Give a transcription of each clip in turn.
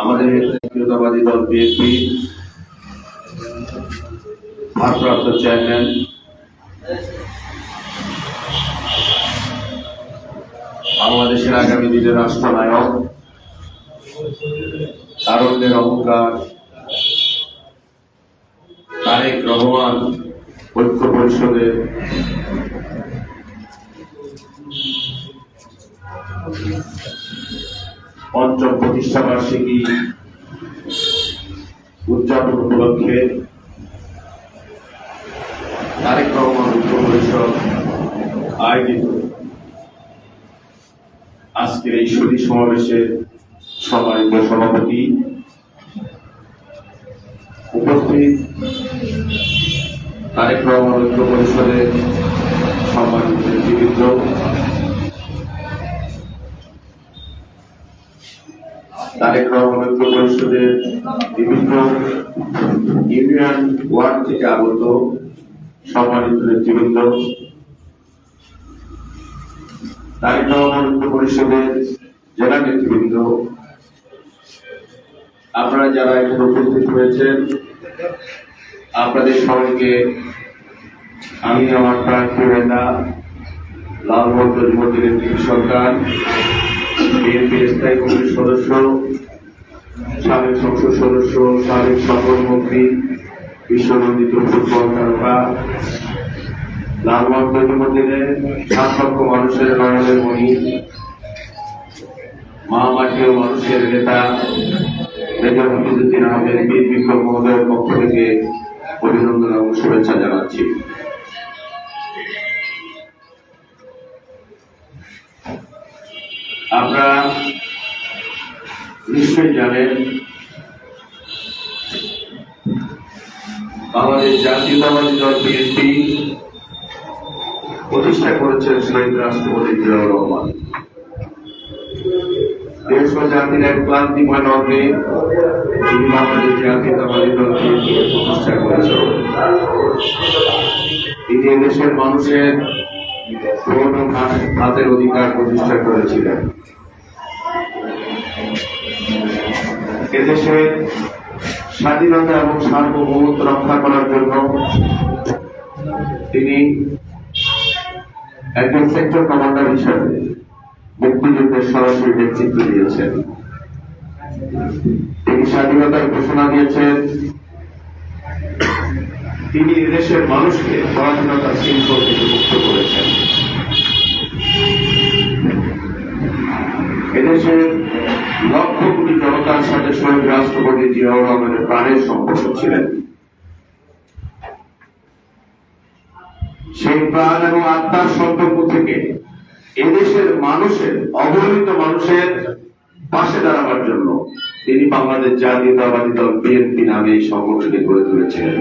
আমাদের জাতীয়তাবাদী দল বিএনপি, ভারপ্রাপ্ত চেয়ারম্যান, বাংলাদেশের আগামী দিনের রাষ্ট্রনায়ক তারুণ্যের অহংকার, তারেক রহমান ঐক্য পরিষদের পঞ্চম প্রতিষ্ঠা বার্ষিকী উদযাপন উপলক্ষে তারেক রহমান ঐক্য পরিষদ আয়োজিত। আজকের এই সুদী সমাবেশে সম্মানিত সভাপতি উপস্থিত তারেক রহমান ঐক্য পরিষদের সম্মানিত নেতৃবৃন্দ তারেক রহমান ঐক্য পরিষদের বিভিন্ন ইউনিয়ন ওয়ার্ড থেকে আগত সম্মানিত নেতৃবৃন্দ তারেক রহমান ঐক্য পরিষদের জেলা নেতৃবৃন্দ, আপনারা যারা এখানে উপস্থিত হয়েছেন, আপনাদের সবাইকে আমি, আমার প্রার্থী নেতা যুবদলের কৃষি সরকার বিএনপি স্থায়ী কমিটির সদস্য, সাবেক সংসদ সদস্য, সাবেক সফরমন্ত্রী বিশ্বনন্দিত ফুটবল তারকা লালবন্ত যুবদলের সাত লক্ষ মানুষের নয়নের মণি মা মাটি ও মানুষের নেতা মেজর হাফিজুদ্দিন আহমেদ বীর বিক্রম মহোদয়ের পক্ষ থেকে অভিনন্দন এবং শুভেচ্ছা জানাচ্ছি। আপনারা নিশ্চয়ই জানেন, বাংলাদেশ জাতীয়তাবাদী দল বিএনপি প্রতিষ্ঠা করেছেন শহীদ রাষ্ট্রপতি জিয়াউর রহমান। দেশ ও জাতির এক ক্লান্তিময় লগ্নে তিনি বাংলাদেশ জাতীয়তাবাদী দল বিএনপি প্রতিষ্ঠা করেছেন। তিনি দেশের মানুষের হাতের অধিকার প্রতিষ্ঠা করেছিলেন। এদেশে স্বাধীনতা এবং সার্বভৌমত্ব রক্ষা করার জন্য তিনি একজন সেক্টর কমান্ডার হিসাবে মুক্তিযুদ্ধের সরাসরি নেতৃত্ব দিয়েছেন। তিনি স্বাধীনতার ঘোষণা দিয়েছেন তিনি এদেশের মানুষকে পরাধীনতার শৃঙ্খল থেকে মুক্ত করেছেন। এদেশের লক্ষ কোটি জনতার সাথে শহীদ রাষ্ট্রপতি জিয়াউর রহমানের প্রাণের সম্পর্ক ছিলেন। সেই প্রাণ এবং আত্মার সম্পর্ক থেকে এদেশের মানুষের, অবহেলিত মানুষের পাশে দাঁড়াবার জন্য তিনি বাংলাদেশ জাতীয়তাবাদী দল বিএনপি নামে এই সংগঠনটি গড়ে তুলেছিলেন।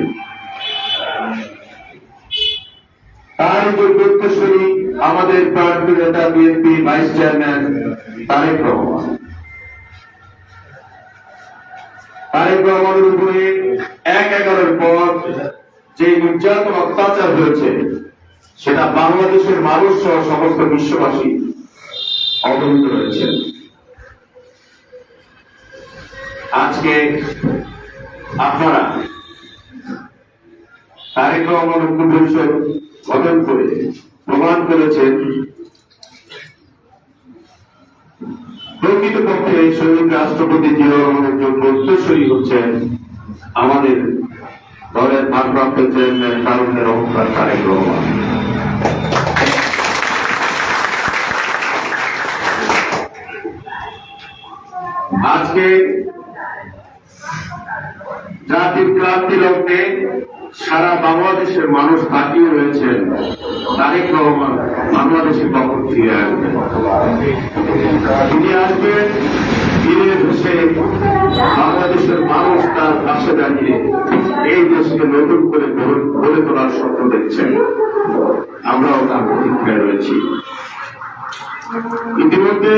তার যোগ্যত্বশী আমাদের প্রার্থী নেতা BNP vice chairman Tarek Rahman. Tarek রহমানের উপরে এক এগারোর পর যে নির্যাতন অত্যাচার হয়েছে, সেটা বাংলাদেশের মানুষ সহ সমস্ত বিশ্ববাসী অবহিত রয়েছে। আজকে আপনারা তারেক রহমান পরিষদ গঠন করে, প্রমাণ করেছেন প্রকৃতপক্ষে শহীদ রাষ্ট্রপতি জিয়াউর জন্য হচ্ছেন আমাদের দলের ভারপ্রাপ্ত চেয়ারম্যান তারুণের অহংকার তারেক রহমান। আজকে জাতির ক্রান্তি লগ্নে সারা বাংলাদেশের মানুষ তাকিয়ে রয়েছেন তারেক রহমান, বাংলাদেশের কখন ফিরে আসবেন। তিনি আসবেন, ফিরে বসে বাংলাদেশের মানুষ তার পাশে দাঁড়িয়ে এই দেশকে নতুন করে গড়ে- তোলার স্বপ্ন দেখছেন। আমরাও তার প্রতীক্ষায় রয়েছি। ইতিমধ্যে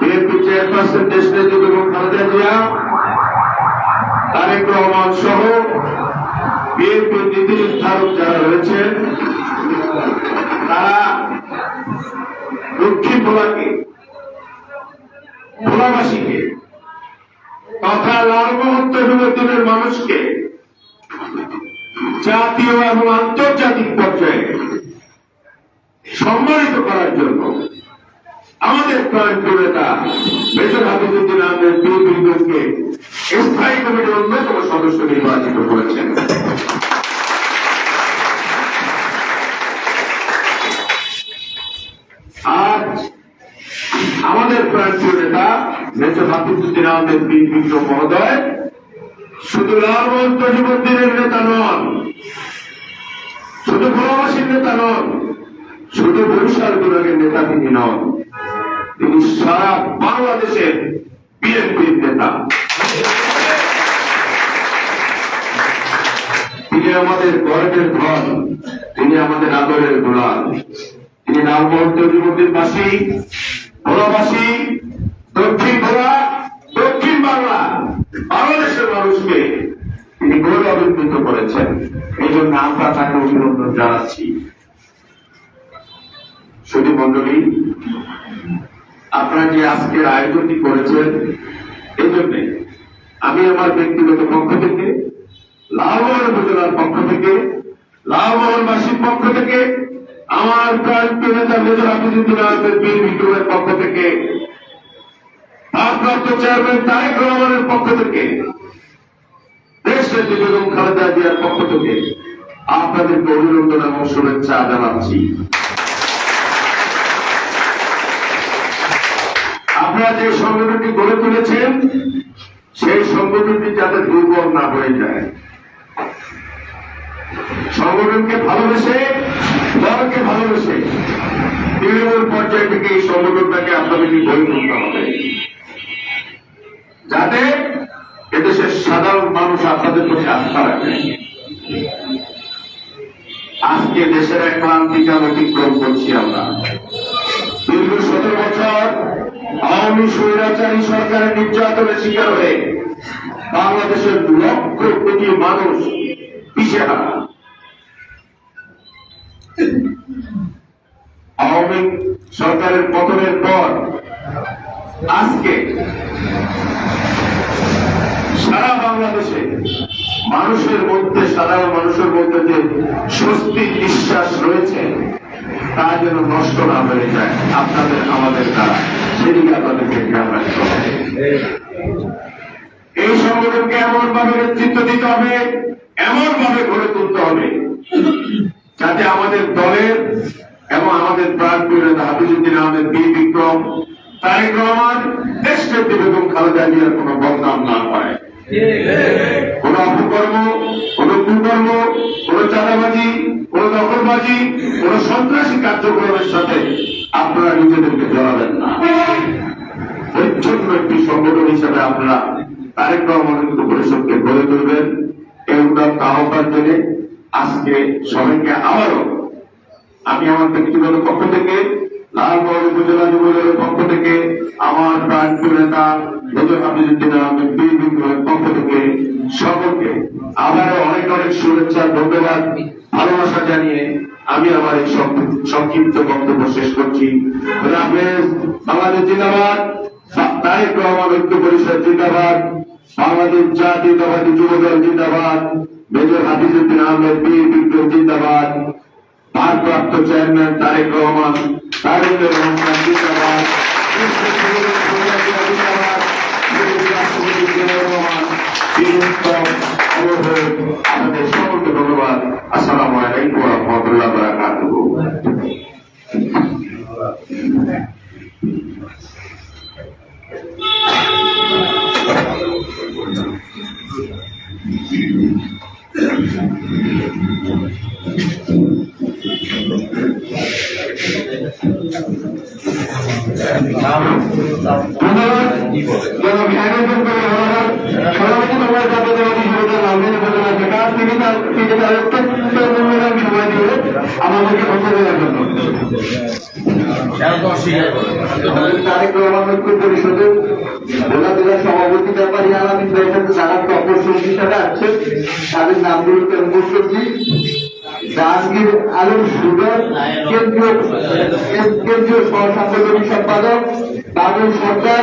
বিএনপি চেয়ারপারসন দেশ নেত্রী বেগম খালেদা জিয়া তারেক রহমান সহ বিএনপি নীতি নির্ধারক যারা রয়েছেন, তারা দক্ষিণ ভোলাকে, ভোলাবাসীকে লালমোহন্ত যুবদিনের মানুষকে জাতীয় এবং আন্তর্জাতিক পর্যায়ে সম্মানিত করার জন্য আমাদের প্রাণপ্রিয় নেতা মেজর হাফিজুদ্দিন আহমেদ বিএনপিকে স্থায়ী কমিটির অন্যতম সদস্য নির্বাচিত করেছেন। আজ আমাদের প্রাণপ্রিয় নেতা মেজর হাফিজুদ্দিন আহমেদ বীর মহোদয়। শুধু লালমন্ত যুবদিনের নেতা নন, শুধু প্রবাসীর নেতা নন, শুধু বরিশাল বিভাগের নেতা তিনি নন। তিনি সারা বাংলাদেশের বিএনপির নেতা। তিনি আমাদের গর্বের ধন, তিনি আমাদের আদরের গোলাল তিনি লালমোহন্ত যুবতীর বাসী, ভোলাবাসী, দক্ষিণ ভোলা, দক্ষিণ বাংলা, বাংলাদেশের মানুষকে তিনি গৌরবান্বিত করেছেন। এই জন্য আমরা তাকে অভিনন্দন জানাচ্ছি। শুধু মন্ডলী আপনারা যে আজকের আয়োজনটি করেছেন, এই জন্যে আমি আমার ব্যক্তিগত পক্ষ থেকে লালমোহন উপজেলার পক্ষ থেকে লালমোহনবাসীর পক্ষ থেকে, আমার প্রান্তীয় নেতা মেজর হাফিজুদ্দিন আহমেদ বীর বিক্রমের পক্ষ থেকে, ভারপ্রাপ্ত চেয়ারম্যান তারেক রহমানের পক্ষ থেকে দেশের বেগম খালেদা জিয়ার পক্ষ থেকে আপনাদেরকে অভিনন্দন এবং শুভেচ্ছা জানাচ্ছি। আপনারা যে সংগঠনটি গড়ে তুলেছেন, সেই সংগঠনটি যাতে দুর্বল না হয়ে যায়। সংগঠনকে ভালোবেসে, দলকে ভালোবেসে তৃণমূল পর্যায় থেকে এই সংগঠনটাকে আপনাদেরকে গড়ে তুলতে হবে। যাতে এদেশের সাধারণ মানুষ আপনাদের প্রতি আস্থা রাখে। আজকে দেশের এক ক্রান্তিকাল অতিক্রম করছি আমরা। দীর্ঘ সতেরো বছর আওয়ামী স্বৈরাচারী সরকারের নির্যাতনের শিকার হয়ে বাংলাদেশের লক্ষ কোটি মানুষ পিছেহারা আওয়ামী সরকারের পতনের পর আজকে সারা বাংলাদেশে মানুষের মধ্যে, সাধারণ মানুষের মধ্যে যে স্বস্তির বিশ্বাস রয়েছে তা যেন নষ্ট না হয়ে যায়। আপনাদের, আমাদের দ্বারা। সেদিকে আপনাদেরকে খেয়াল রাখতে হবে। এই সংগঠনকে এমন ভাবে নেতৃত্ব দিতে হবে এমন ভাবে গড়ে তুলতে হবে, যাতে আমাদের দলের এবং আমাদের প্রাণপ্রিয় নেতা হাফিজুদ্দিন আহমেদ, বীর বিক্রম, তারেক রহমান দেশনেত্রী বেগম খালেদা জিয়ার কোন বদনাম না হয়। কোন অপকর্ম কোন কুকর্ম, কোন চাঁদাবাজি, কোন দখলবাজি, কোন সন্ত্রাসী কার্যক্রমের সাথে আপনারা নিজেদেরকে জড়াবেন না। পরিচ্ছন্ন একটি সংগঠন হিসাবে আপনারা তারেক রহমান কিন্তু পরিষদকে গড়ে তুলবেন। এই উদাত্ত আহ্বান জেনে আজকে সবাইকে আবারও আমি আমার ব্যক্তিগত পক্ষ থেকে লালগড় উপজেলা যুবদলের পক্ষ থেকে আমার প্রাণপ্রিয় নেতা মেজর হাফিজুদ্দিন আহমেদ বীর বিক্রমের পক্ষ থেকে সকলকে আবারও অনেক অনেক শুভেচ্ছা, ধন্যবাদ, ভালোবাসা জানিয়ে আমি আমার এই সংক্ষিপ্ত- বক্তব্য শেষ করছি। বাংলাদেশ জিন্দাবাদ। তারেক রহমান ঐক্য পরিষদ জিন্দাবাদ। বাংলাদেশ জাতীয়তাবাদী যুবদল জিন্দাবাদ। মেজর হাফিজুদ্দিন আহমেদ বীর বিক্রম জিন্দাবাদ। ভারপ্রাপ্ত চেয়ারম্যান তারেক রহমান তারেক রহমান জিন্দাবাদ। ধন্যবাদ আসসালামু আলাইকুম রহমতুল্লাহ বারাকাতুহু ধন্যবাদ জনাব মূল্যবান সময় দিয়ে আমাদেরকে বন্ধ দেওয়ার জন্য সভাপতি ব্যাপারী সাথে যারা আছে তাদের নামগুলোকে অনুরোধ করছি জাহাঙ্গীর আলম সুগার কেন্দ্রীয় কেন্দ্রীয় সম্পাদক বাবুল সরকার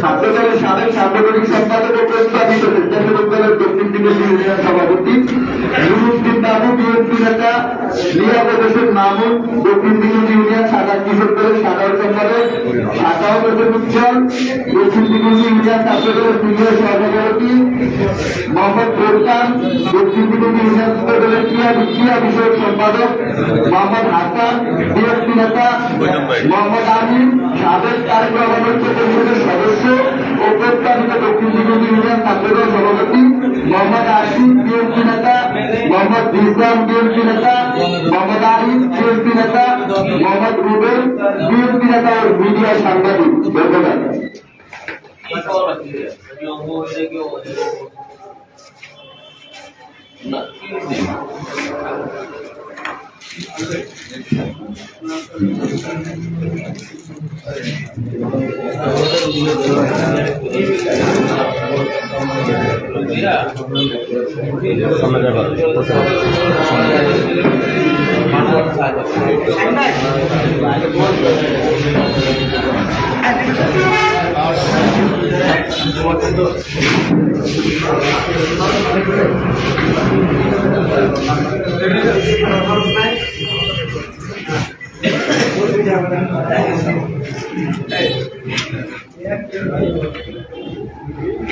ছাত্রদলের সাবেক সাংগঠনিক সম্পাদক ও প্রস্তাবিত স্বেচ্ছাসেবক দলের দক্ষিণ দিকের ইউনিয়ন সভাপতি, নুরুদ্দিন বাবু, বিএনপি নেতা লিয়াকত হোসেন মামুন দক্ষিণ দিকের ইউনিয়ন সাধারণ কিশোর দলের সাধারণ সম্পাদক সাধারণ হোসেন উজ্জ্বল, দক্ষিণ দিকের ইউনিয়ন ছাত্রদলের সিনিয়র সভাপতি মোহাম্মদ বোরকান, দক্ষিণ দিকের ইউনিয়ন ছাত্রদলের ক্রিয়া ক্রিয়া বিষয়ক সম্পাদক মোহাম্মদ হাসান বিএনপি নেতা মোহাম্মদ আমিন সাবেক তারেক রহমান ঐক্য পরিষদের সদস্য ও প্রস্তাবিত দক্ষিণ দিগুন ইউনিয়ন ছাত্রদল সভাপতি মোহাম্মদ আসিফ বিএনপি নেতা মোহাম্মদ ইসলাম বিএনপি নেতা মোহাম্মদ আরিফ বিএনপি নেতা মোহাম্মদ রুবেল বিএনপি নেতা ও মিডিয়া সাংবাদিক। ধন্যবাদ। সমাজের এই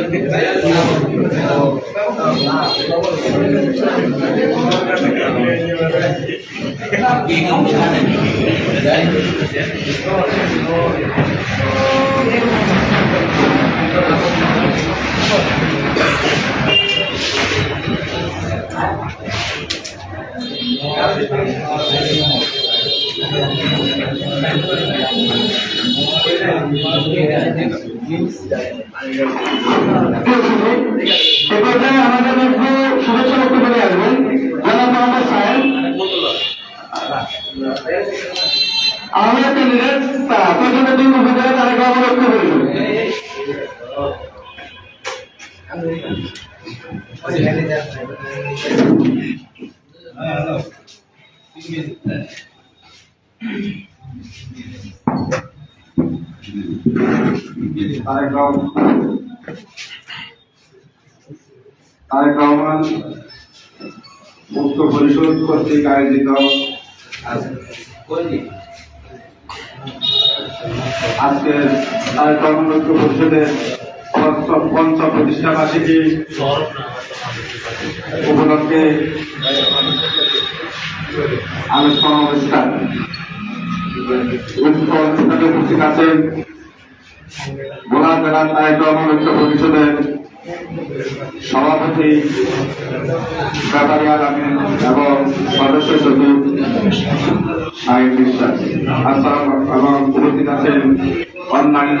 বড় ভাই মানিল মানিল আমরা এ পর্যায়ে আমাদের আসবেন জনাব সাহেব আমাদের ক্যান্ডিডেট প্রথমে উপজেলা তারেক রহমান ঐক্য পরিষদ তারেক রহমান তারেক রহমান মুক্ত পরিষদ কর্তৃক আয়োজিত। আজকে তারেক রহমান ঐক্য পরিষদের পঞ্চম প্রতিষ্ঠা বার্ষিকী উপলক্ষে আলোচনা। উক্ত অনুষ্ঠানে উপস্থিত আছেন ভোলা জেলা তারেক রহমান ঐক্য পরিষদের সভাপতি ব্যাপারিয়াল আমিন এবং সদস্য সচিব সাহেব বিশ্বাস আসসালাম এবং উপস্থিত আছেন অন্যান্য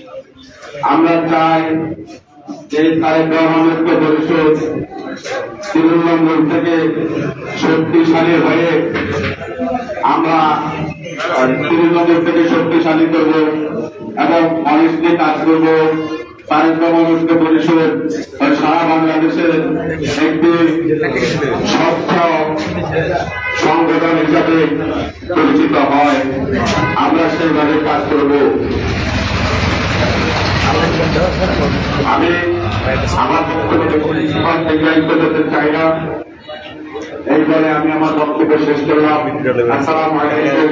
আমরা চাই এই তারেক রহমানের পরিষদ তৃণমূল থেকে শক্তিশালী হয়ে আমরা তৃণমূল থেকে শক্তিশালী করব এবং অনেস্টলি কাজ করব। তারেক রহমানকে পরিষদ সারা বাংলাদেশের একটি স্বচ্ছ সংগঠন হিসাবে পরিচিত হয়। আমরা সেইভাবে কাজ করব। আমি আমার বক্তব্য করতে চাই না এই বলে আমি আমার বক্তব্য শেষ করলাম। আসসালামু আলাইকুম।